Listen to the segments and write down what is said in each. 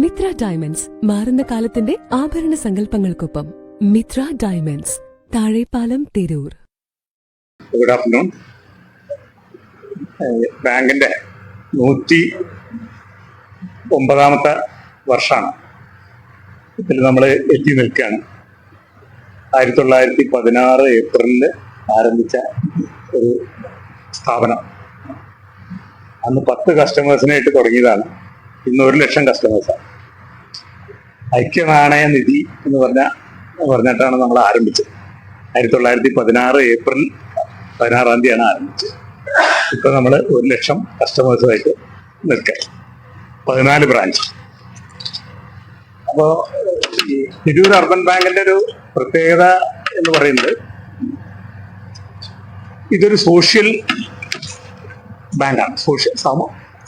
Mitra diamonds മാറുന്ന കാലത്തിന്റെ ആഭരണ സങ്കല്പങ്ങൾക്കൊപ്പം Mitra diamonds Thazhepalam Tirur. Good afternoon ബാങ്കിന്റെ നൂറ്റി ഒമ്പതാമത്തെ വർഷമാണ് ഇതിൽ നമ്മൾ എത്തി നിൽക്കുകയാണ്. ആയിരത്തി തൊള്ളായിരത്തി പതിനാറ് ഏപ്രിലിൽ ആരംഭിച്ച ഒരു സ്ഥാപനം. അന്ന് പത്ത് കസ്റ്റമേഴ്സിനായിട്ട് തുടങ്ങിയതാണ്. ഇന്ന് ഒരു ലക്ഷം കസ്റ്റമേഴ്സാണ് ഐക്യനാണയ നിധി എന്ന് പറഞ്ഞ പറഞ്ഞിട്ടാണ് നമ്മൾ ആരംഭിച്ചത്. ആയിരത്തി തൊള്ളായിരത്തി പതിനാറ് ഏപ്രിൽ പതിനാറാം തീയതിയാണ് ആരംഭിച്ചത്. ഇപ്പൊ നമ്മൾ ഒരു ലക്ഷം കസ്റ്റമേഴ്സുമായിട്ട് നിൽക്കാം. പതിനാല് ബ്രാഞ്ച് അപ്പോ ഈ തിരൂർ അർബൻ ബാങ്കിന്റെ ഒരു പ്രത്യേകത എന്ന് പറയുന്നത് ഇതൊരു സോഷ്യൽ ബാങ്കാണ് സോഷ്യൽ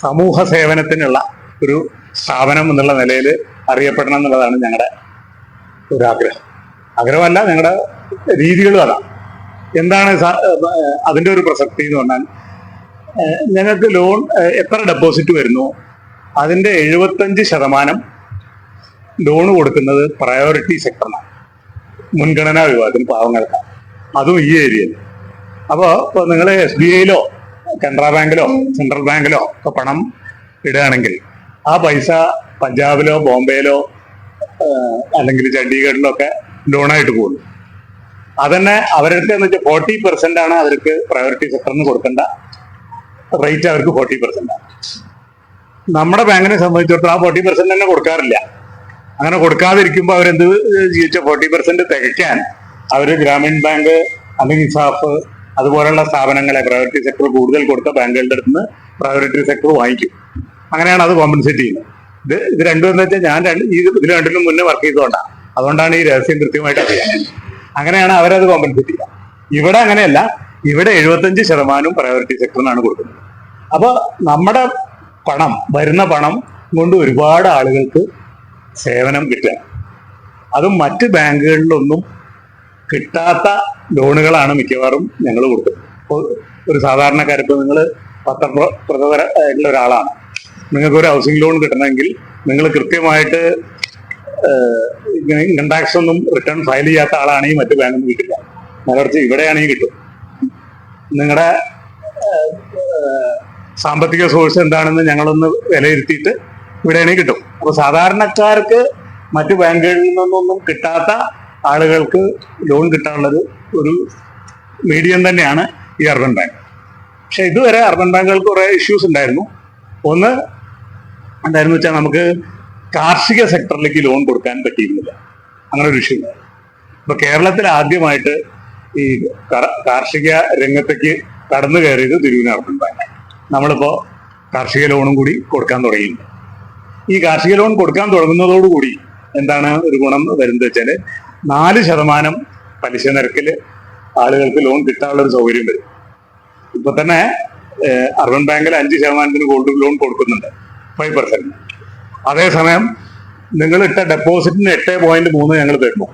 സമൂഹ സേവനത്തിനുള്ള ഒരു സ്ഥാപനം എന്നുള്ള നിലയിൽ അറിയപ്പെടണം എന്നുള്ളതാണ് ഞങ്ങളുടെ ഒരു ആഗ്രഹം. ആഗ്രഹമല്ല ഞങ്ങളുടെ രീതികളും അതാണ് എന്താണ് അതിന്റെ ഒരു പ്രസക്തി എന്ന് പറഞ്ഞാൽ ഞങ്ങൾക്ക് ലോൺ എത്ര ഡെപ്പോസിറ്റ് വരുന്നു അതിന്റെ എഴുപത്തഞ്ച് ശതമാനം ലോൺ കൊടുക്കുന്നത് പ്രയോറിറ്റി സെക്ടറിനാണ്. മുൻഗണനാ വിഭാഗത്തിന് പാവങ്ങൾക്ക് അതും ഈ ഏരിയയിൽ. അപ്പോൾ ഇപ്പോൾ നിങ്ങൾ എസ് ബി ഐയിലോ കനറ ബാങ്കിലോ സെൻട്രൽ ബാങ്കിലോ ഒക്കെ പണം ഇടുകയാണെങ്കിൽ ആ പൈസ പഞ്ചാബിലോ ബോംബെയിലോ അല്ലെങ്കിൽ ചണ്ഡീഗഡിലോ ഒക്കെ ലോണായിട്ട് പോകുന്നു അതന്നെ അവരുടെ എന്ന് വെച്ചാൽ ഫോർട്ടി പെർസെന്റ് ആണ് അവർക്ക് പ്രയോറിറ്റി സെക്ടറിന് കൊടുക്കേണ്ട. റേറ്റ് അവർക്ക് ഫോർട്ടി പെർസെന്റ് ആണ്. നമ്മുടെ ബാങ്കിനെ സംബന്ധിച്ചിടത്തോളം ആ ഫോർട്ടി പെർസെന്റ് തന്നെ കൊടുക്കാറില്ല. അങ്ങനെ കൊടുക്കാതിരിക്കുമ്പോൾ അവരെന്ത് ജീവിച്ച ഫോർട്ടി പെർസെന്റ് തികയ്ക്കാൻ അവർ ഗ്രാമീൺ ബാങ്ക് അല്ലെങ്കിൽ സാഫ് അതുപോലെയുള്ള സ്ഥാപനങ്ങളെ പ്രയോറിറ്റി സെക്ടർ കൂടുതൽ കൊടുത്ത ബാങ്കുകളുടെ അടുത്ത് നിന്ന് പ്രയോറിറ്റി സെക്ടർ വാങ്ങിക്കും. അങ്ങനെയാണ് അത് കോമ്പൻസേറ്റ് ചെയ്യുന്നത്. ഇത് ഇത് രണ്ടും എന്ന് വെച്ചാൽ ഞാൻ രണ്ട് ഈ ഇത് രണ്ടിനും മുന്നേ വർക്ക് ചെയ്തുകൊണ്ടാണ് അതുകൊണ്ടാണ് ഈ രഹസ്യം കൃത്യമായിട്ട് അറിയാം. അങ്ങനെയാണ് അവരത് കോമ്പൻസേറ്റ് ചെയ്യുക. ഇവിടെ അങ്ങനെയല്ല ഇവിടെ എഴുപത്തഞ്ച് ശതമാനവും പ്രയോറിറ്റി സെക്ടറിനാണ് കൊടുക്കുന്നത്. അപ്പോൾ നമ്മുടെ പണം വരുന്ന പണം കൊണ്ട് ഒരുപാട് ആളുകൾക്ക് സേവനം കിട്ടുക. അതും മറ്റ് ബാങ്കുകളിലൊന്നും കിട്ടാത്ത ലോണുകളാണ് മിക്കവാറും ഞങ്ങൾ കൊടുക്കുന്നത്. ഒരു സാധാരണക്കാരിപ്പോൾ നിങ്ങൾ പത്രപ്രവർത്തകരായിട്ടുള്ള ഒരാളാണ്. നിങ്ങൾക്ക് ഒരു ഹൗസിംഗ് ലോൺ കിട്ടണമെങ്കിൽ നിങ്ങൾ കൃത്യമായിട്ട് ഇൻകം ടാക്സ് ഒന്നും റിട്ടേൺ ഫയൽ ചെയ്യാത്ത ആളാണെങ്കിൽ മറ്റു നിന്ന് കിട്ടില്ല. മറിച്ച് ഇവിടെയാണെങ്കിൽ കിട്ടും. നിങ്ങളുടെ സാമ്പത്തിക സോഴ്സ് എന്താണെന്ന് ഞങ്ങളൊന്ന് വിലയിരുത്തിയിട്ട് ഇവിടെയാണെങ്കിൽ കിട്ടും. അപ്പൊ സാധാരണക്കാർക്ക് മറ്റു ബാങ്കുകളിൽ നിന്നൊന്നും കിട്ടാത്ത ആളുകൾക്ക് ലോൺ കിട്ടാനുള്ളത് ഒരു മീഡിയം തന്നെയാണ് ഈ അർബൻ ബാങ്ക് പക്ഷെ ഇതുവരെ അർബൻ ബാങ്കുകൾക്ക് കുറെ ഇഷ്യൂസ് ഉണ്ടായിരുന്നു. ഒന്ന് എന്തായിരുന്നു വെച്ചാൽ നമുക്ക് കാർഷിക സെക്ടറിലേക്ക് ലോൺ കൊടുക്കാൻ പറ്റിയിരുന്നില്ല. അങ്ങനെ ഒരു വിഷയം അപ്പൊ കേരളത്തിൽ ആദ്യമായിട്ട് ഈ കാർഷിക രംഗത്തേക്ക് കടന്നു കയറിയത് തിരുവനന്തപുരം ബാങ്ക് നമ്മളിപ്പോ കാർഷിക ലോണും കൂടി കൊടുക്കാൻ തുടങ്ങിയിട്ടുണ്ട്. ഈ കാർഷിക ലോൺ കൊടുക്കാൻ തുടങ്ങുന്നതോടുകൂടി എന്താണ് ഒരു ഗുണം വരുന്നത് വെച്ചാൽ നാല് ശതമാനം പലിശ നിരക്കിൽ ആളുകൾക്ക് ലോൺ കിട്ടാനുള്ള ഒരു സൗകര്യം വരും. ഇപ്പൊ തന്നെ അർബൻ ബാങ്കിൽ അഞ്ച് ശതമാനത്തിന് ഗോൾഡ് ലോൺ കൊടുക്കുന്നുണ്ട്. ഫൈവ് പെർസെന്റ് അതേസമയം നിങ്ങൾ ഇട്ട ഡെപ്പോസിറ്റിന് എട്ട് പോയിന്റ് മൂന്ന് ഞങ്ങൾ തരുന്നു.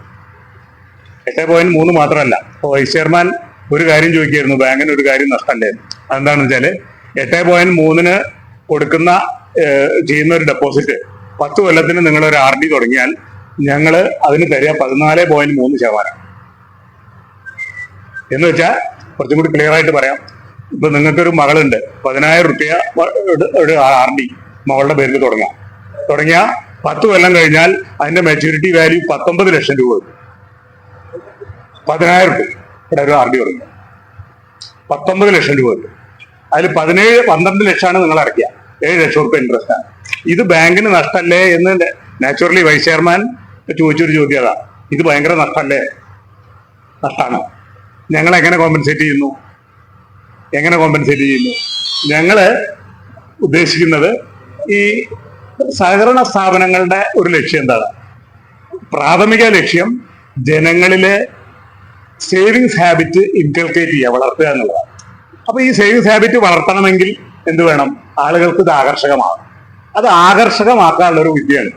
എട്ട് പോയിന്റ് മൂന്ന് മാത്രമല്ല. ഇപ്പൊ വൈസ് ചെയർമാൻ ഒരു കാര്യം ചോദിക്കായിരുന്നു. ബാങ്കിന് ഒരു കാര്യം നഷ്ടമല്ലേ? അതെന്താണെന്ന് വെച്ചാൽ എട്ട് പോയിന്റ് മൂന്നിന് കൊടുക്കുന്ന ചെയ്യുന്ന ഒരു ഡെപ്പോസിറ്റ് പത്ത് കൊല്ലത്തിന് നിങ്ങൾ ഒരു ആർ ഡി തുടങ്ങിയാൽ ഞങ്ങൾ അതിന് തരിക പതിനാല് പോയിന്റ് മൂന്ന് ശതമാനം. എന്ന് വെച്ചാൽ കുറച്ചും കൂടി ക്ലിയർ ആയിട്ട് പറയാം. ഇപ്പൊ നിങ്ങൾക്കൊരു മകളുണ്ട്. പതിനായിരം റുപ്യ ഒരു ആർ ഡി മകളുടെ പേരിൽ തുടങ്ങാം. തുടങ്ങിയ പത്ത് കൊല്ലം കഴിഞ്ഞാൽ അതിന്റെ മെച്യൂരിറ്റി വാല്യൂ പത്തൊമ്പത് ലക്ഷം രൂപ വരും. പതിനായിരം രൂപ ഇവിടെ ഒരു ആർ ഡി തുടങ്ങി. പത്തൊമ്പത് ലക്ഷം രൂപ വരും. അതിൽ പതിനേഴ് പന്ത്രണ്ട് ലക്ഷമാണ് നിങ്ങൾ അടയ്ക്കുക. ഏഴ് ലക്ഷം റുപ്യ ഇൻട്രസ്റ്റ് ആണ്. ഇത് ബാങ്കിന് നഷ്ടമല്ലേ എന്ന് നാച്ചുറലി വൈസ് ചെയർമാൻ ചോദിച്ചൊരു ചോദ്യം അതാ. ഇത് ഭയങ്കര നഷ്ടമല്ലേ നഷ്ടമാണ് ഞങ്ങൾ എങ്ങനെ കോമ്പൻസേറ്റ് ചെയ്യുന്നു? എങ്ങനെ കോമ്പൻസേറ്റ് ചെയ്യുന്നു? ഞങ്ങൾ ഉദ്ദേശിക്കുന്നത് ഈ സഹകരണ സ്ഥാപനങ്ങളുടെ ഒരു ലക്ഷ്യം എന്താണ്? പ്രാഥമിക ലക്ഷ്യം ജനങ്ങളിലെ സേവിങ്സ് ഹാബിറ്റ് ഇൻകൾക്കേറ്റ് ചെയ്യുക വളർത്തുക എന്നുള്ളതാണ്. അപ്പൊ ഈ സേവിങ്സ് ഹാബിറ്റ് വളർത്തണമെങ്കിൽ എന്ത് വേണം? ആളുകൾക്ക് ഇത് ആകർഷകമാകും അത് ആകർഷകമാക്കാനുള്ള ഒരു വിദ്യയാണ്.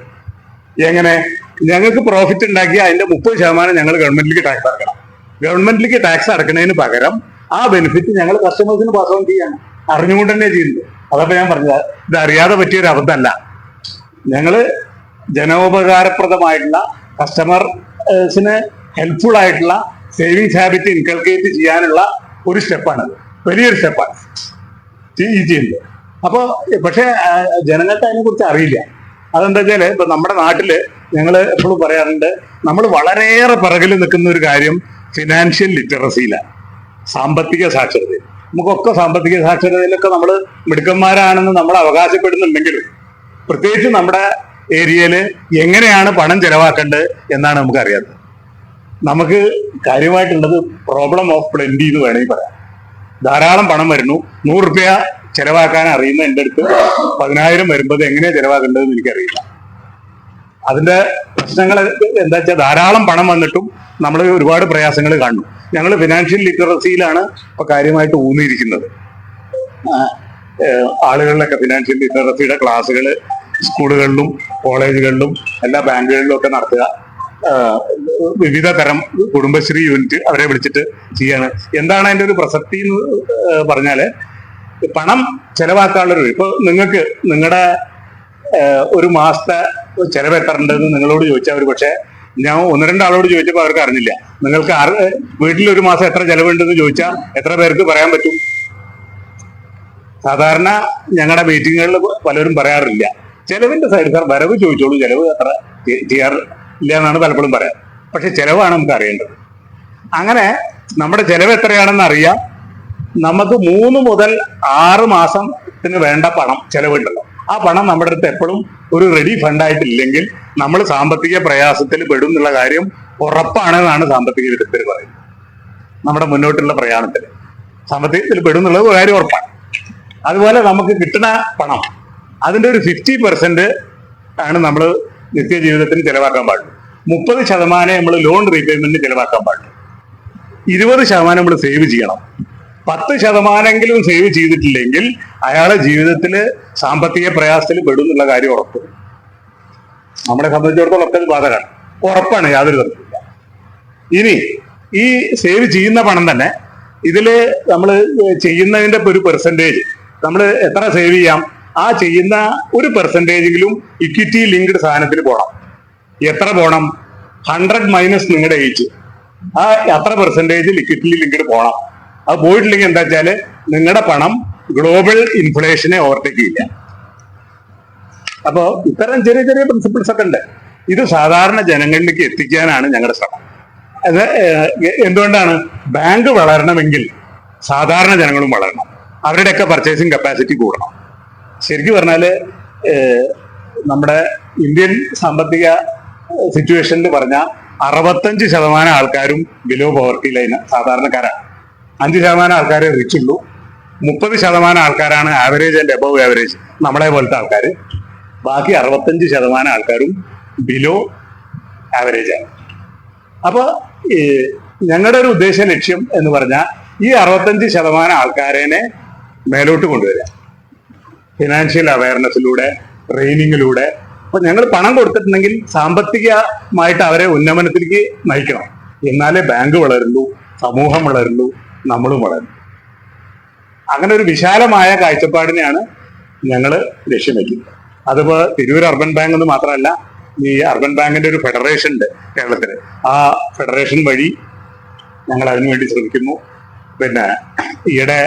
എങ്ങനെ? ഞങ്ങൾക്ക് പ്രോഫിറ്റ് ഉണ്ടാക്കി അതിന്റെ മുപ്പത് ശതമാനം ഞങ്ങൾ ഗവൺമെന്റിലേക്ക് ടാക്സ് അടക്കണം. ഗവൺമെന്റിലേക്ക് ടാക്സ് അടക്കുന്നതിന് പകരം ആ ബെനിഫിറ്റ് ഞങ്ങൾ കസ്റ്റമേഴ്സിന് പാസ് ഓൺ ചെയ്യാണ് അറിഞ്ഞുകൊണ്ട് തന്നെ ചെയ്യുന്നത്. അതപ്പോ ഞാൻ പറഞ്ഞത് ഇത് അറിയാതെ പറ്റിയ ഒരു അബദ്ധമല്ല ഞങ്ങൾ ജനോപകാരപ്രദമായിട്ടുള്ള കസ്റ്റമർസിന് ഹെൽപ്ഫുൾ ആയിട്ടുള്ള സേവിങ്സ് ഹാബിറ്റ് ഇൻകൾക്കേറ്റ് ചെയ്യാനുള്ള ഒരു സ്റ്റെപ്പാണത് വലിയൊരു സ്റ്റെപ്പാണ്. ഈ ചെയ്യുന്നത്. അപ്പോൾ പക്ഷേ ജനങ്ങൾക്ക് അതിനെക്കുറിച്ച് അറിയില്ല. അതെന്താ വെച്ചാൽ ഇപ്പൊ നമ്മുടെ നാട്ടിൽ ഞങ്ങൾ എപ്പോഴും പറയാറുണ്ട് നമ്മൾ വളരെയേറെ പിറകിൽ നിൽക്കുന്ന ഒരു കാര്യം ഫിനാൻഷ്യൽ ലിറ്ററസിയിലാണ് സാമ്പത്തിക സാക്ഷരത നമുക്കൊക്കെ സാമ്പത്തിക സാക്ഷരതയിലൊക്കെ നമ്മൾ മിടുക്കന്മാരാണെന്ന് നമ്മൾ അവകാശപ്പെടുന്നുണ്ടെങ്കിലും പ്രത്യേകിച്ച് നമ്മുടെ ഏരിയയിൽ എങ്ങനെയാണ് പണം ചെലവാക്കേണ്ടത് എന്നാണ് നമുക്ക് അറിയാത്തത് നമുക്ക് കാര്യമായിട്ടുള്ളത് പ്രോബ്ലം ഓഫ് പ്ലെന്റി എന്ന് വേണമെങ്കിൽ പറയാം. ധാരാളം പണം വരുന്നു. നൂറ് റുപ്യ ചെലവാക്കാൻ അറിയുന്ന എന്റെ അടുത്ത് പതിനായിരം വരുമ്പോൾ എങ്ങനെയാണ് ചെലവാക്കേണ്ടതെന്ന് എനിക്കറിയില്ല. അതിന്റെ പ്രശ്നങ്ങൾ എന്താ വെച്ചാൽ ധാരാളം പണം വന്നിട്ടും നമ്മൾ ഒരുപാട് പ്രയാസങ്ങൾ കാണുന്നു. ഞങ്ങൾ ഫിനാൻഷ്യൽ ലിറ്ററസിയിലാണ് ഇപ്പൊ കാര്യമായിട്ട് ഊന്നിയിരിക്കുന്നത്. ആളുകളിലൊക്കെ ഫിനാൻഷ്യൽ ലിറ്ററസിയുടെ ക്ലാസ്സുകൾ സ്കൂളുകളിലും കോളേജുകളിലും എല്ലാ ബാങ്കുകളിലും ഒക്കെ നടത്തുക. വിവിധ തരം കുടുംബശ്രീ യൂണിറ്റ് അവരെ വിളിച്ചിട്ട് ചെയ്യാണ്. എന്താണ് അതിന്റെ ഒരു പ്രസക്തി എന്ന് പറഞ്ഞാൽ പണം ചെലവാക്കാനുള്ളൊരു ഇപ്പൊ നിങ്ങൾക്ക് നിങ്ങളുടെ ഒരു മാസത്തെ ചെലവ് എത്ര ഉണ്ടെന്ന് നിങ്ങളോട് ചോദിച്ചാൽ അവർ പക്ഷേ ഞാൻ ഒന്ന് രണ്ടാളോട് ചോദിച്ചപ്പോൾ അവർക്ക് അറിഞ്ഞില്ല. നിങ്ങൾക്ക് വീട്ടിൽ ഒരു മാസം എത്ര ചെലവുണ്ടെന്ന് ചോദിച്ചാൽ എത്ര പേർക്ക് പറയാൻ പറ്റും? സാധാരണ ഞങ്ങളുടെ മീറ്റിങ്ങുകളിൽ പലരും പറയാറില്ല. ചെലവിന്റെ സൈഡ് സാർ വരവ് ചോദിച്ചോളൂ. ചെലവ് അത്ര ചെയ്യാറില്ല എന്നാണ് പലപ്പോഴും പറയാം. പക്ഷെ ചെലവാണ് നമുക്ക് അറിയേണ്ടത്. അങ്ങനെ നമ്മുടെ ചെലവ് എത്രയാണെന്ന് അറിയാം. നമുക്ക് മൂന്ന് മുതൽ ആറ് മാസത്തിന് വേണ്ട പണം ചെലവുണ്ടല്ലോ. ആ പണം നമ്മുടെ അടുത്ത് എപ്പോഴും ഒരു റെഡി ഫണ്ടായിട്ടില്ലെങ്കിൽ നമ്മൾ സാമ്പത്തിക പ്രയാസത്തിൽ പെടും എന്നുള്ള കാര്യം ഉറപ്പാണെന്നാണ് സാമ്പത്തിക വിദഗ്ധർ പറയുന്നത്. നമ്മുടെ മുന്നോട്ടുള്ള പ്രയാണത്തിൽ. സാമ്പത്തികത്തിൽ പെടും എന്നുള്ളത് കാര്യം ഉറപ്പാണ്. അതുപോലെ നമുക്ക് കിട്ടുന്ന പണം അതിന്റെ ഒരു ഫിഫ്റ്റി പെർസെന്റ് ആണ് നമ്മൾ നിത്യജീവിതത്തിന് ചിലവാക്കാൻ പാടുള്ളൂ മുപ്പത് ശതമാനം നമ്മൾ ലോൺ റീപേയ്മെന്റിന് ചിലവാക്കാൻ പാടുള്ളൂ ഇരുപത് ശതമാനം നമ്മൾ സേവ് ചെയ്യണം. പത്ത് ശതമാനമെങ്കിലും സേവ് ചെയ്തിട്ടില്ലെങ്കിൽ അയാളെ ജീവിതത്തിൽ സാമ്പത്തിക പ്രയാസത്തിൽ പെടും എന്നുള്ള കാര്യം ഉറപ്പ്. നമ്മളെ സംബന്ധിച്ചിടത്തോളം ഒക്കെ ബാധകമാണ്. ഉറപ്പാണ് യാതൊരു തരത്തിലില്ല ഇനി ഈ സേവ് ചെയ്യുന്ന പണം തന്നെ ഇതിൽ നമ്മൾ ചെയ്യുന്നതിന്റെ ഒരു പെർസെന്റേജ് നമ്മൾ എത്ര സേവ് ചെയ്യാം? ആ ചെയ്യുന്ന ഒരു പെർസെന്റേജെങ്കിലും ഇക്വിറ്റി ലിങ്ക്ഡ് സാധനത്തിൽ പോകണം എത്ര പോകണം ഹൺഡ്രഡ് മൈനസ് നിങ്ങളുടെ ഏജ് ആ എത്ര പെർസെന്റേജ് ഇക്വിറ്റി ലിങ്ക്ഡ് പോകണം അത് പോയിട്ടില്ലെങ്കിൽ എന്താ വെച്ചാൽ നിങ്ങളുടെ പണം ഗ്ലോബൽ ഇൻഫ്ലേഷനെ ഓവർടേക്ക് ചെയ്യില്ല അപ്പോ ഇത്തരം ചെറിയ ചെറിയ പ്രിൻസിപ്പിൾസ് ഒക്കെ ഉണ്ട്. ഇത് സാധാരണ ജനങ്ങളിലേക്ക് എത്തിക്കാനാണ് ഞങ്ങളുടെ ശ്രമം. അത് എന്തുകൊണ്ടാണ്? ബാങ്ക് വളരണമെങ്കിൽ സാധാരണ ജനങ്ങളും വളരണം. അവരുടെയൊക്കെ പർച്ചേസിങ് കപ്പാസിറ്റി കൂടണം. ശരിക്കും പറഞ്ഞാൽ നമ്മുടെ ഇന്ത്യൻ സാമ്പത്തിക സിറ്റുവേഷനിൽ പറഞ്ഞ അറുപത്തഞ്ച് ശതമാനം ആൾക്കാരും ബിലോ പോവർട്ടി ലൈൻ സാധാരണക്കാരാണ്. അഞ്ച് ശതമാനം ആൾക്കാരെ റിച്ച് ഉള്ളൂ. മുപ്പത് ശതമാനം ആൾക്കാരാണ് ആവറേജ് ആൻഡ് എബവ് ആവറേജ് നമ്മളെ പോലത്തെ ആൾക്കാർ ബാക്കി അറുപത്തഞ്ച് ശതമാനം ആൾക്കാരും ബിലോ ആവറേജ് ആണ്. അപ്പോൾ ഞങ്ങളുടെ ഒരു ഉദ്ദേശ ലക്ഷ്യം എന്ന് പറഞ്ഞാൽ ഈ അറുപത്തഞ്ച് ശതമാനം ആൾക്കാരെ മേലോട്ട് കൊണ്ടുവരിക ഫിനാൻഷ്യൽ അവയർനെസ്സിലൂടെ ട്രെയിനിങ്ങിലൂടെ അപ്പൊ ഞങ്ങൾ പണം കൊടുത്തിട്ടുണ്ടെങ്കിൽ സാമ്പത്തികമായിട്ട് അവരെ ഉന്നമനത്തിലേക്ക് നയിക്കണം. എന്നാലേ ബാങ്ക് വളരുള്ളൂ സമൂഹം വളരുള്ളൂ നമ്മളും വളരും അങ്ങനെ ഒരു വിശാലമായ കാഴ്ചപ്പാടിനെയാണ് ഞങ്ങൾ ലക്ഷ്യം വയ്ക്കുന്നത് അതിപ്പോ തിരൂർ അർബൻ ബാങ്ക് എന്ന് മാത്രമല്ല ഈ അർബൻ ബാങ്കിന്റെ ഒരു ഫെഡറേഷൻ ഉണ്ട് കേരളത്തിൽ ആ ഫെഡറേഷൻ വഴി ഞങ്ങൾ അതിനുവേണ്ടി ശ്രമിക്കുന്നു. പിന്നെ ഈയിടെ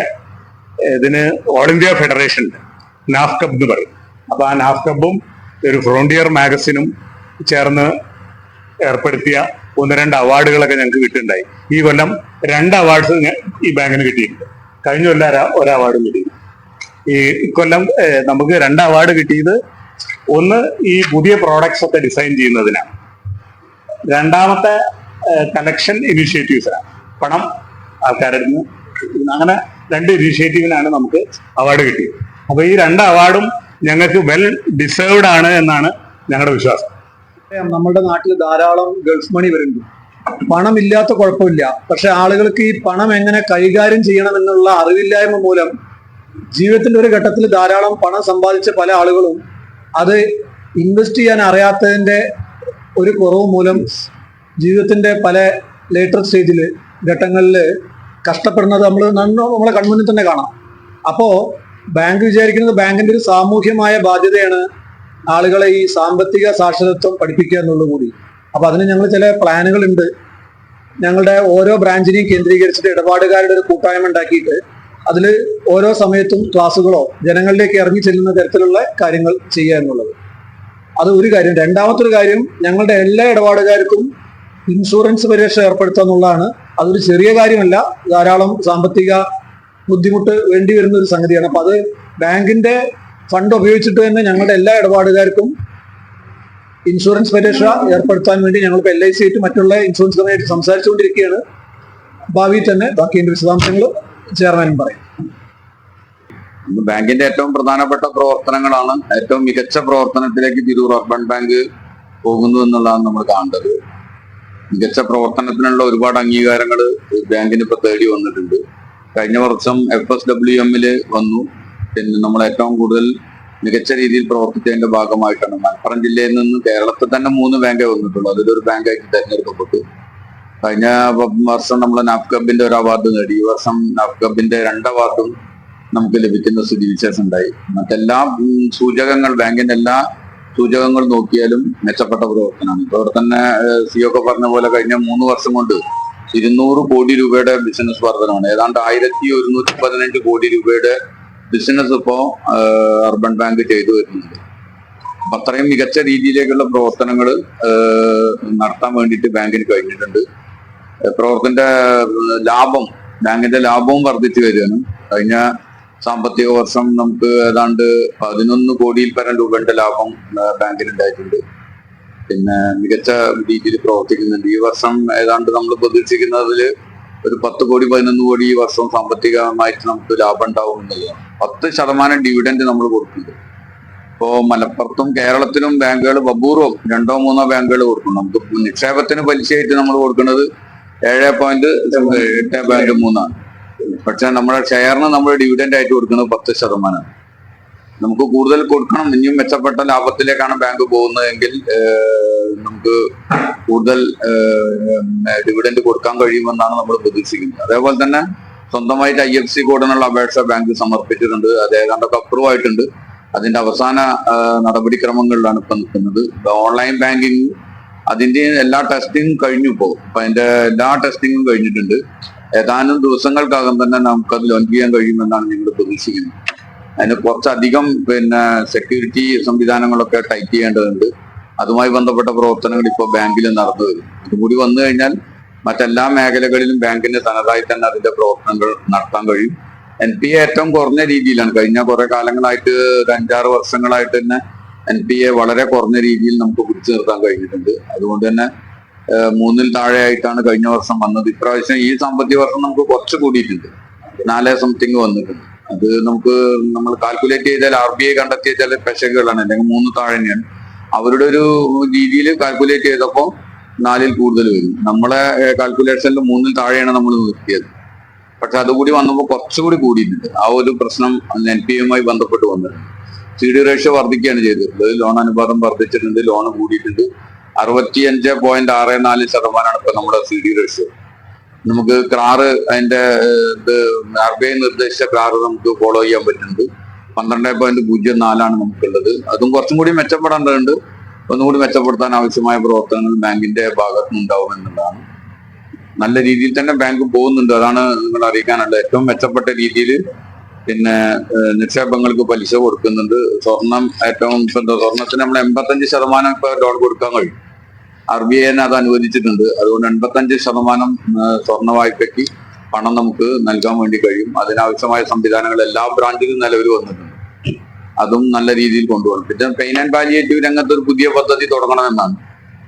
ഇതിന് ഓൾ ഇന്ത്യ ഫെഡറേഷൻ ഉണ്ട് നാഫ് കബ് എന്ന് പറയും. അപ്പൊ ആ നാഫ് കബും ഒരു ഫ്രോണ്ടിയർ മാഗസിനും ചേർന്ന് ഏർപ്പെടുത്തിയ ഒന്ന് രണ്ട് അവാർഡുകളൊക്കെ ഞങ്ങൾക്ക് കിട്ടുണ്ടായി ഈ കൊല്ലം രണ്ട് അവാർഡ്സ് ഈ ബാങ്കിന് കിട്ടിയിട്ടുണ്ട്. കഴിഞ്ഞ കൊല്ലം ഒരു- ഒരു അവാർഡും കിട്ടി. ഈ കൊല്ലം നമുക്ക് രണ്ട് അവാർഡ് കിട്ടിയത് ഒന്ന് ഈ പുതിയ പ്രോഡക്ട്സ് ഒക്കെ ഡിസൈൻ ചെയ്യുന്നതിനാണ് രണ്ടാമത്തെ കളക്ഷൻ ഇനിഷ്യേറ്റീവ്സിനാണ് പണം ആൾക്കാരുടെ അങ്ങനെ രണ്ട് ഇനിഷ്യേറ്റീവിനാണ് നമുക്ക് അവാർഡ് കിട്ടിയത്. അപ്പൊ ഈ രണ്ട് അവാർഡും ഞങ്ങൾക്ക് വെൽ ഡിസേർവ്ഡ് ആണ് എന്നാണ് ഞങ്ങളുടെ വിശ്വാസം. നമ്മുടെ നാട്ടിൽ ധാരാളം ഗൾഫ് മണി വരുന്നുണ്ട് പണമില്ലാത്ത കുഴപ്പമില്ല. പക്ഷെ ആളുകൾക്ക് ഈ പണം എങ്ങനെ കൈകാര്യം ചെയ്യണം എന്നുള്ള അറിവില്ലായ്മ മൂലം ജീവിതത്തിന്റെ ഒരു ഘട്ടത്തിൽ ധാരാളം പണം സമ്പാദിച്ച പല ആളുകളും അത് ഇൻവെസ്റ്റ് ചെയ്യാൻ അറിയാത്തതിന്റെ ഒരു കുറവ് മൂലം ജീവിതത്തിന്റെ പല ലേറ്റർ സ്റ്റേജിൽ ഘട്ടങ്ങളിൽ കഷ്ടപ്പെടുന്നത് നമ്മൾ നമ്മളെ കൺമുന്നിൽ തന്നെ കാണാം. അപ്പോ ബാങ്ക് വിചാരിക്കുന്നത് ബാങ്കിന്റെ ഒരു സാമൂഹ്യമായ ബാധ്യതയാണ് ആളുകളെ ഈ സാമ്പത്തിക സാക്ഷരത്വം പഠിപ്പിക്കുക എന്നുള്ളത് കൂടി. അപ്പൊ അതിന് ഞങ്ങൾ ചില പ്ലാനുകൾ ഉണ്ട് ഞങ്ങളുടെ ഓരോ ബ്രാഞ്ചിനെയും കേന്ദ്രീകരിച്ചിട്ട് ഇടപാടുകാരുടെ ഒരു കൂട്ടായ്മ ഉണ്ടാക്കിയിട്ട് അതിൽ ഓരോ സമയത്തും ക്ലാസ്സുകളോ ജനങ്ങളിലേക്ക് ഇറങ്ങി ചെല്ലുന്ന തരത്തിലുള്ള കാര്യങ്ങൾ ചെയ്യുക എന്നുള്ളത്. അത് ഒരു കാര്യം. രണ്ടാമത്തൊരു കാര്യം ഞങ്ങളുടെ എല്ലാ ഇടപാടുകാർക്കും ഇൻഷുറൻസ് പരിരക്ഷ ഏർപ്പെടുത്തുക എന്നുള്ളതാണ്. അതൊരു ചെറിയ കാര്യമല്ല. ധാരാളം സാമ്പത്തിക ബുദ്ധിമുട്ട് വേണ്ടി വരുന്ന ഒരു സംഗതിയാണ്. അപ്പൊ അത് ബാങ്കിന്റെ ഫണ്ട് ഉപയോഗിച്ചിട്ട് തന്നെ ഞങ്ങളുടെ എല്ലാ ഇടപാടുകാർക്കും ഇൻഷുറൻസ് പരിരക്ഷ ഏർപ്പെടുത്താൻ വേണ്ടി ഞങ്ങൾക്ക് എൽ ഐ സി ആയിട്ട് മറ്റുള്ള ഇൻഷുറൻസ് കമ്പനിയായിട്ട് സംസാരിച്ചുകൊണ്ടിരിക്കുകയാണ്. ഭാവിയിൽ തന്നെ ബാക്കി അതിന്റെ വിശദാംശങ്ങൾ ചെയർമാനും പറയും. ബാങ്കിന്റെ ഏറ്റവും പ്രധാനപ്പെട്ട പ്രവർത്തനങ്ങളാണ് ഏറ്റവും മികച്ച പ്രവർത്തനത്തിലേക്ക് തിരൂർ അർബൻ ബാങ്ക് പോകുന്നു എന്നുള്ളതാണ് നമ്മൾ കാണേണ്ടത്. മികച്ച പ്രവർത്തനത്തിനുള്ള ഒരുപാട് അംഗീകാരങ്ങൾ ബാങ്കിന് ഇപ്പൊ തേടി വന്നിട്ടുണ്ട്. കഴിഞ്ഞ വർഷം എഫ് എസ് ഡബ്ല്യു എമ്മിൽ വന്നു. പിന്നെ നമ്മൾ ഏറ്റവും കൂടുതൽ മികച്ച രീതിയിൽ പ്രവർത്തിച്ചതിന്റെ ഭാഗമായിട്ടാണ് മലപ്പുറം ജില്ലയിൽ നിന്ന് കേരളത്തിൽ തന്നെ മൂന്ന് ബാങ്കേ വന്നിട്ടുള്ളൂ. അതിലൊരു ബാങ്കായിട്ട് തെരഞ്ഞെടുക്കപ്പെട്ടു. കഴിഞ്ഞ വർഷം നമ്മൾ നാഫ്കബിന്റെ ഒരു അവാർഡ് നേടി. ഈ വർഷം നാഫ്കബിന്റെ രണ്ട് അവാർഡും നമുക്ക് ലഭിക്കുന്ന സ്ഥിതി വിശേഷം ഉണ്ടായി. മറ്റെല്ലാ സൂചകങ്ങൾ ബാങ്കിന്റെ എല്ലാ സൂചകങ്ങൾ നോക്കിയാലും മെച്ചപ്പെട്ട പ്രവർത്തനമാണ്. ഇപ്പോൾ തന്നെ സിഒ ഒക്കെ പറഞ്ഞ പോലെ കഴിഞ്ഞ മൂന്ന് വർഷം കൊണ്ട് ഇരുന്നൂറ് കോടി രൂപയുടെ ബിസിനസ് വർധനമാണ് ഏതാണ്ട് ആയിരത്തി ഒരുന്നൂറ്റി പതിനഞ്ച് കോടി രൂപയുടെ ബിസിനസ് ഇപ്പോ അർബൻ ബാങ്ക് ചെയ്തു വരുന്നുണ്ട്. അപ്പൊ അത്രയും മികച്ച രീതിയിലേക്കുള്ള പ്രവർത്തനങ്ങൾ നടത്താൻ വേണ്ടിയിട്ട് ബാങ്കിന് കഴിഞ്ഞിട്ടുണ്ട്. പ്രവർത്തനത്തിന്റെ ലാഭം ബാങ്കിന്റെ ലാഭവും വർദ്ധിച്ചു വരികയാണ്. കഴിഞ്ഞ സാമ്പത്തിക വർഷം നമുക്ക് ഏതാണ്ട് പതിനൊന്ന് കോടിയിൽ പരം രൂപയുടെ ലാഭം ബാങ്കിന് ഉണ്ടായിട്ടുണ്ട് പിന്നെ മികച്ച രീതിയിൽ പ്രവർത്തിക്കുന്നുണ്ട്. ഈ വർഷം ഏതാണ്ട് നമ്മൾ പ്രതീക്ഷിക്കുന്നതിൽ ഒരു പത്ത് കോടി പതിനൊന്ന് കോടി ഈ വർഷം സാമ്പത്തികമായിട്ട് നമുക്ക് ലാഭം ഉണ്ടാവും എന്നുള്ളതാണ്. പത്ത് ശതമാനം ഡിവിഡൻഡ് നമ്മൾ കൊടുക്കുന്നത് ഇപ്പോ മലപ്പുറത്തും കേരളത്തിലും ബാങ്കുകൾ ബബൂറും രണ്ടോ മൂന്നോ ബാങ്കുകൾ കൊടുക്കും നമുക്ക് നിക്ഷേപത്തിന് പലിശയായിട്ട് നമ്മൾ കൊടുക്കുന്നത് ഏഴ് പോയിന്റ് എട്ട് പോയിന്റ് മൂന്നാണ്. പക്ഷെ നമ്മുടെ ഷെയറിന് നമ്മൾ ഡിവിഡൻഡ് ആയിട്ട് കൊടുക്കുന്നത് പത്ത് ശതമാനം നമുക്ക് കൂടുതൽ കൊടുക്കണം ഇനിയും മെച്ചപ്പെട്ട ലാഭത്തിലേക്കാണ് ബാങ്ക് പോകുന്നതെങ്കിൽ നമുക്ക് കൂടുതൽ ഡിവിഡൻഡ് കൊടുക്കാൻ കഴിയുമെന്നാണ് നമ്മൾ പ്രതീക്ഷിക്കുന്നത്. അതേപോലെ തന്നെ സ്വന്തമായിട്ട് ഐ എഫ് സി കോഡിനുള്ള അപേക്ഷ ബാങ്ക് സമർപ്പിച്ചിട്ടുണ്ട്. അത് ഏതാണ്ടൊക്കെ അപ്രൂവ് ആയിട്ടുണ്ട്. അതിന്റെ അവസാന നടപടിക്രമങ്ങളിലാണ് ഇപ്പൊ നിൽക്കുന്നത്. ഓൺലൈൻ ബാങ്കിങ് അതിന്റെ എല്ലാ ടെസ്റ്റിങ്ങും കഴിഞ്ഞു ഇപ്പോൾ അതിന്റെ എല്ലാ ടെസ്റ്റിങ്ങും കഴിഞ്ഞിട്ടുണ്ട്. ഏതാനും ദിവസങ്ങൾക്കകം തന്നെ നമുക്കത് ലോഞ്ച് ചെയ്യാൻ കഴിയുമെന്നാണ് ഞങ്ങൾ പ്രതീക്ഷിക്കുന്നത്. അതിന് കുറച്ചധികം പിന്നെ സെക്യൂരിറ്റി സംവിധാനങ്ങളൊക്കെ ടൈറ്റ് ചെയ്യേണ്ടതുണ്ട്. അതുമായി ബന്ധപ്പെട്ട പ്രവർത്തനങ്ങൾ ഇപ്പോൾ ബാങ്കിൽ നടന്നു വരും. ഇതുകൂടി വന്നു കഴിഞ്ഞാൽ മറ്റെല്ലാ മേഖലകളിലും ബാങ്കിന്റെ തനതായി തന്നെ അതിന്റെ പ്രവർത്തനങ്ങൾ നടത്താൻ കഴിയും. എൻ പി എ ഏറ്റവും കുറഞ്ഞ രീതിയിലാണ്. കഴിഞ്ഞ കുറെ കാലങ്ങളായിട്ട് ഒരു അഞ്ചാറ് വർഷങ്ങളായിട്ട് തന്നെ എൻ പി എ വളരെ കുറഞ്ഞ രീതിയിൽ നമുക്ക് പിടിച്ചു നിർത്താൻ കഴിഞ്ഞിട്ടുണ്ട്. അതുകൊണ്ട് തന്നെ മൂന്നിൽ താഴെയായിട്ടാണ് കഴിഞ്ഞ വർഷം വന്നത്. ഇപ്രാവശ്യം ഈ സാമ്പത്തിക വർഷം നമുക്ക് കുറച്ച് കൂടിയിട്ടുണ്ട്. നാലേ സംതിങ് വന്നിട്ടുണ്ട്. അത് നമുക്ക് നമ്മൾ കാൽക്കുലേറ്റ് ചെയ്താൽ ആർ ബി ഐ കണ്ടെത്തിയ ചില പെശകുകളാണ്. അല്ലെങ്കിൽ മൂന്ന് താഴെ തന്നെയാണ് അവരുടെ ഒരു രീതിയിൽ കാൽക്കുലേറ്റ് ചെയ്തപ്പോൾ നാലിൽ കൂടുതൽ വരും. നമ്മളെ കാൽക്കുലേഷനിൽ മൂന്നിൽ താഴെയാണ് നമ്മൾ നിർത്തിയത്. പക്ഷെ അതുകൂടി വന്നപ്പോൾ കുറച്ചുകൂടി കൂടിയിട്ടുണ്ട്. ആ ഒരു പ്രശ്നം എൻ പി എമ്മായി ബന്ധപ്പെട്ട് വന്നിട്ടുണ്ട്. സി ഡി റേഷ്യോ വർദ്ധിക്കുകയാണ് ചെയ്തിട്ടുള്ളത്. ലോൺ അനുപാതം വർദ്ധിച്ചിട്ടുണ്ട് ലോൺ കൂടിയിട്ടുണ്ട്. അറുപത്തി അഞ്ച് പോയിന്റ് ആറ് നാല് ശതമാനമാണ് ഇപ്പൊ നമ്മുടെ സി ഡി റേഷ്യോ നമുക്ക് ക്രാറ് അതിന്റെ ഇത് ആർ ബി ഐ നിർദ്ദേശിച്ച ക്രാറ് നമുക്ക് ഫോളോ ചെയ്യാൻ പറ്റുന്നുണ്ട്. പന്ത്രണ്ട് പോയിന്റ് പൂജ്യം നാലാണ് നമുക്കുള്ളത്. അതും കുറച്ചും കൂടി മെച്ചപ്പെടേണ്ടതുണ്ട്. ഒന്നുകൂടി മെച്ചപ്പെടുത്താൻ ആവശ്യമായ പ്രവർത്തനങ്ങൾ ബാങ്കിന്റെ ഭാഗത്ത് നിന്നുണ്ടാവും എന്നുള്ളതാണ്. നല്ല രീതിയിൽ തന്നെ ബാങ്ക് പോകുന്നുണ്ട്. അതാണ് നിങ്ങൾ അറിയിക്കാനുള്ളത്. ഏറ്റവും മെച്ചപ്പെട്ട രീതിയിൽ പിന്നെ നിക്ഷേപങ്ങൾക്ക് പലിശ കൊടുക്കുന്നുണ്ട്. സ്വർണം ഏറ്റവും എന്താ സ്വർണത്തിന് നമ്മൾ എൺപത്തഞ്ച് ശതമാനം ഇപ്പൊ ലോൺ കൊടുക്കാൻ കഴിയും. ആർ ബി ഐനെ അത് അനുവദിച്ചിട്ടുണ്ട്. അതുകൊണ്ട് എൺപത്തഞ്ച് ശതമാനം സ്വർണ വായ്പയ്ക്ക് പണം നമുക്ക് നൽകാൻ വേണ്ടി കഴിയും. അതിനാവശ്യമായ സംവിധാനങ്ങൾ എല്ലാ ബ്രാഞ്ചിലും നിലവിൽ വന്നിട്ടുണ്ട്. അതും നല്ല രീതിയിൽ കൊണ്ടുപോകണം. പിന്നെ പെയിൻ ആൻഡ് പാലിയേറ്റീവ് രംഗത്ത് ഒരു പുതിയ പദ്ധതി തുടങ്ങണമെന്നാണ്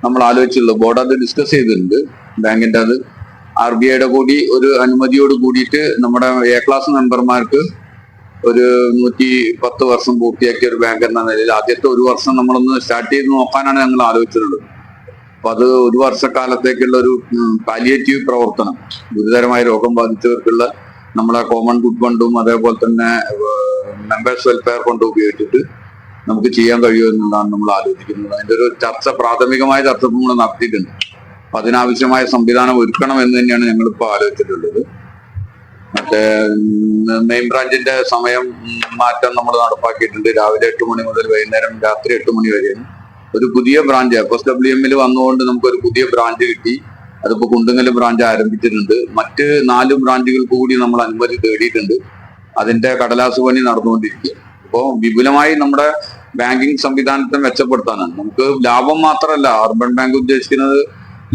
നമ്മൾ ആലോചിച്ചുള്ളത് ബോർഡ് അത് ഡിസ്കസ് ചെയ്തിട്ടുണ്ട്. ബാങ്കിന്റെ അത് ആർ ബി ഐയുടെ കൂടി ഒരു അനുമതിയോട് കൂടിയിട്ട് നമ്മുടെ എ ക്ലാസ് മെമ്പർമാർക്ക് ഒരു നൂറ്റി പത്ത് വർഷം പൂർത്തിയാക്കിയ ഒരു ബാങ്ക് എന്ന നിലയിൽ ആദ്യത്തെ ഒരു വർഷം നമ്മളൊന്ന് സ്റ്റാർട്ട് ചെയ്ത് നോക്കാനാണ് ഞങ്ങൾ ആലോചിച്ചിട്ടുള്ളത്. അപ്പൊ അത് ഒരു വർഷക്കാലത്തേക്കുള്ള ഒരു പാലിയേറ്റീവ് പ്രവർത്തനം. ഗുരുതരമായ രോഗം ബാധിച്ചവർക്കുള്ള നമ്മളെ കോമൺ ഗുഡ് ഫണ്ടും അതേപോലെ തന്നെ മെമ്പേഴ്സ് വെൽഫെയർ ഫണ്ട് ഉപയോഗിച്ചിട്ട് നമുക്ക് ചെയ്യാൻ കഴിയുമോ എന്നുള്ളതാണ് നമ്മൾ ആലോചിക്കുന്നത്. അതിന്റെ ഒരു ചർച്ച പ്രാഥമികമായ ചർച്ച നമ്മൾ നടത്തിയിട്ടുണ്ട്. അപ്പൊ അതിനാവശ്യമായ സംവിധാനം ഒരുക്കണം എന്ന് തന്നെയാണ് ഞങ്ങൾ ഇപ്പോൾ ആലോചിച്ചിട്ടുള്ളത്. മറ്റേ മെയിൻ ബ്രാഞ്ചിന്റെ സമയം മാറ്റം നമ്മൾ നടപ്പാക്കിയിട്ടുണ്ട്. രാവിലെ എട്ട് മണി മുതൽ വൈകുന്നേരം രാത്രി എട്ട് മണി വരെയാണ്. ഒരു പുതിയ ബ്രാഞ്ച് എഫ് എസ് ഡബ്ല്യു എമ്മിൽ വന്നുകൊണ്ട് നമുക്ക് ഒരു പുതിയ ബ്രാഞ്ച് കിട്ടി. അതിപ്പോ കുണ്ടുങ്ങൽ ബ്രാഞ്ച് ആരംഭിച്ചിട്ടുണ്ട്. മറ്റ് നാല് ബ്രാഞ്ചുകൾ കൂടി നമ്മൾ അനുമതി തേടിയിട്ടുണ്ട്. അതിന്റെ കടലാസ് പണി നടന്നുകൊണ്ടിരിക്കുക അപ്പോൾ വിപുലമായി നമ്മുടെ ബാങ്കിങ് സംവിധാനത്തെ മെച്ചപ്പെടുത്താനാണ്. നമുക്ക് ലാഭം മാത്രമല്ല അർബൻ ബാങ്ക് ഉദ്ദേശിക്കുന്നത്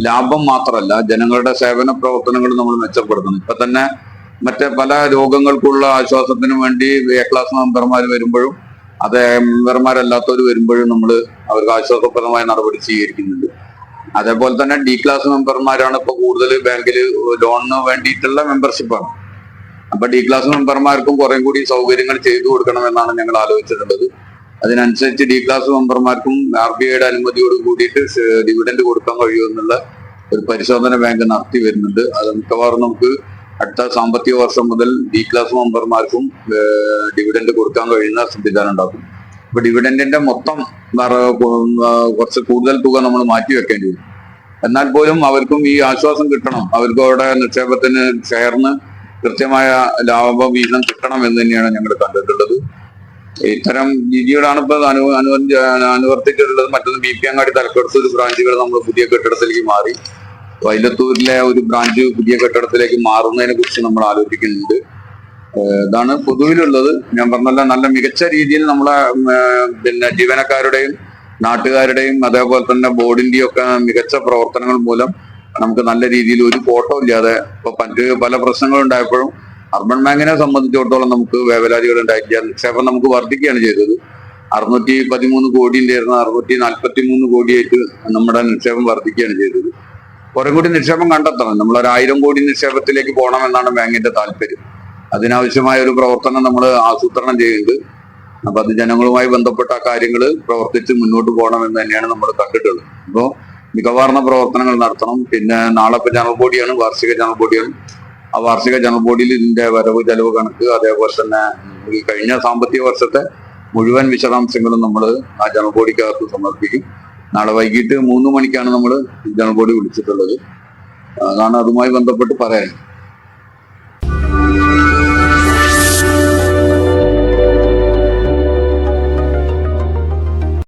ലാഭം മാത്രമല്ല ജനങ്ങളുടെ സേവന പ്രവർത്തനങ്ങൾ നമ്മൾ മെച്ചപ്പെടുത്തണം. ഇപ്പൊ തന്നെ മറ്റേ പല രോഗങ്ങൾക്കുള്ള ആശ്വാസത്തിന് വേണ്ടി എ ക്ലാസ് മെമ്പർമാർ വരുമ്പോഴും അത് മെമ്പർമാരല്ലാത്തവർ വരുമ്പോഴും നമ്മൾ അവർക്ക് ആശ്വാസപ്രദമായ നടപടി സ്വീകരിക്കുന്നുണ്ട്. അതേപോലെ തന്നെ ഡി ക്ലാസ് മെമ്പർമാരാണ് ഇപ്പൊ കൂടുതൽ ബാങ്കിൽ ലോണിന് വേണ്ടിയിട്ടുള്ള മെമ്പർഷിപ്പാണ് അപ്പൊ ഡി ക്ലാസ് മെമ്പർമാർക്കും കുറെ കൂടി സൗകര്യങ്ങൾ ചെയ്തു കൊടുക്കണം എന്നാണ് ഞങ്ങൾ ആലോചിച്ചിട്ടുള്ളത്. അതിനനുസരിച്ച് ഡി ക്ലാസ് മെമ്പർമാർക്കും ആർ ബി ഐയുടെ അനുമതിയോട് കൂടിയിട്ട് ഡിവിഡൻഡ് കൊടുക്കാൻ കഴിയുമെന്നുള്ള ഒരു പരിശോധന ബാങ്ക് നടത്തി വരുന്നുണ്ട്. അത് മിക്കവാറും നമുക്ക് അടുത്ത സാമ്പത്തിക വർഷം മുതൽ ഡി ക്ലാസ് മെമ്പർമാർക്കും ഡിവിഡൻഡ് കൊടുക്കാൻ കഴിയുന്ന സംവിധാനം ഉണ്ടാക്കും. അപ്പൊ ഡിവിഡൻഡിന്റെ മൊത്തം കുറച്ച് കൂടുതൽ തുക നമ്മൾ മാറ്റി വെക്കേണ്ടി വരും. എന്നാൽ പോലും അവർക്കും ഈ ആശ്വാസം കിട്ടണം. അവർക്ക് അവരുടെ നിക്ഷേപത്തിന് ഷെയറിന് കൃത്യമായ ലാഭവിഹിതം കിട്ടണം എന്ന് തന്നെയാണ് ഞങ്ങൾ കണ്ടിട്ടുള്ളത്. ഇത്തരം രീതിയോടാണ് ഇപ്പൊ അനു അനുവദി അനുവർത്തിച്ചിട്ടുള്ളത്. മറ്റൊന്ന് ബി പി അങ്ങാടി തലക്കെടുത്ത് ഒരു ബ്രാഞ്ചുകൾ നമ്മൾ പുതിയ കെട്ടിടത്തിലേക്ക് മാറി. വൈലത്തൂരിലെ ഒരു ബ്രാഞ്ച് പുതിയ കെട്ടിടത്തിലേക്ക് മാറുന്നതിനെ കുറിച്ച് നമ്മൾ ആലോചിക്കുന്നുണ്ട്. ഇതാണ് പൊതുവിലുള്ളത്. ഞാൻ പറഞ്ഞല്ല നല്ല മികച്ച രീതിയിൽ നമ്മളെ പിന്നെ ജീവനക്കാരുടെയും നാട്ടുകാരുടെയും അതേപോലെ തന്നെ ബോർഡിന്റെയും ഒക്കെ മികച്ച പ്രവർത്തനങ്ങൾ മൂലം നമുക്ക് നല്ല രീതിയിൽ ഒരു ഫോട്ടോ ഇല്ലാതെ ഇപ്പൊ മറ്റ് പല പ്രശ്നങ്ങളും ഉണ്ടായപ്പോഴും അർബൻ ബാങ്കിനെ സംബന്ധിച്ചിടത്തോളം നമുക്ക് വേവലാതികൾ ഉണ്ടായിട്ടില്ല. നിക്ഷേപം നമുക്ക് വർദ്ധിക്കുകയാണ് ചെയ്തത്. അറുന്നൂറ്റി പതിമൂന്ന് കോടി ഉണ്ടായിരുന്ന. അറുന്നൂറ്റി നാൽപ്പത്തി മൂന്ന് കോടിയായിട്ട് നമ്മുടെ നിക്ഷേപം വർദ്ധിക്കുകയാണ് ചെയ്തത്. കുറെ കൂടി നിക്ഷേപം കണ്ടെത്തണം. നമ്മൾ ഒരു ആയിരം കോടി നിക്ഷേപത്തിലേക്ക് പോകണമെന്നാണ് ബാങ്കിന്റെ താല്പര്യം. അതിനാവശ്യമായ ഒരു പ്രവർത്തനം നമ്മൾ ആസൂത്രണം ചെയ്യുന്നുണ്ട്. അപ്പൊ അത് ജനങ്ങളുമായി ബന്ധപ്പെട്ട കാര്യങ്ങൾ പ്രവർത്തിച്ച് മുന്നോട്ട് പോകണം എന്ന് തന്നെയാണ് നമ്മൾ കണ്ടിട്ടുള്ളത്. അപ്പോൾ മികവാർന്ന പ്രവർത്തനങ്ങൾ നടത്തണം. പിന്നെ നാളെ ഇപ്പൊ ജനറൽ ബോഡിയാണ് വാർഷിക ജനറൽ ബോഡിയാണ്. ആ വാർഷിക ജനറൽ ബോഡിയിൽ ഇതിന്റെ വരവ് ചെലവ് കണക്ക് അതേപോലെ തന്നെ ഈ കഴിഞ്ഞ സാമ്പത്തിക വർഷത്തെ മുഴുവൻ വിശദാംശങ്ങളും നമ്മൾ ആ ജനറൽ ബോഡിക്കകത്ത് സമർപ്പിക്കും. നാളെ വൈകിട്ട് മൂന്ന് മണിക്കാണ് നമ്മൾ ജനറൽ ബോഡി വിളിച്ചിട്ടുള്ളത്. അതാണ് അതുമായി ബന്ധപ്പെട്ട് പറയാൻ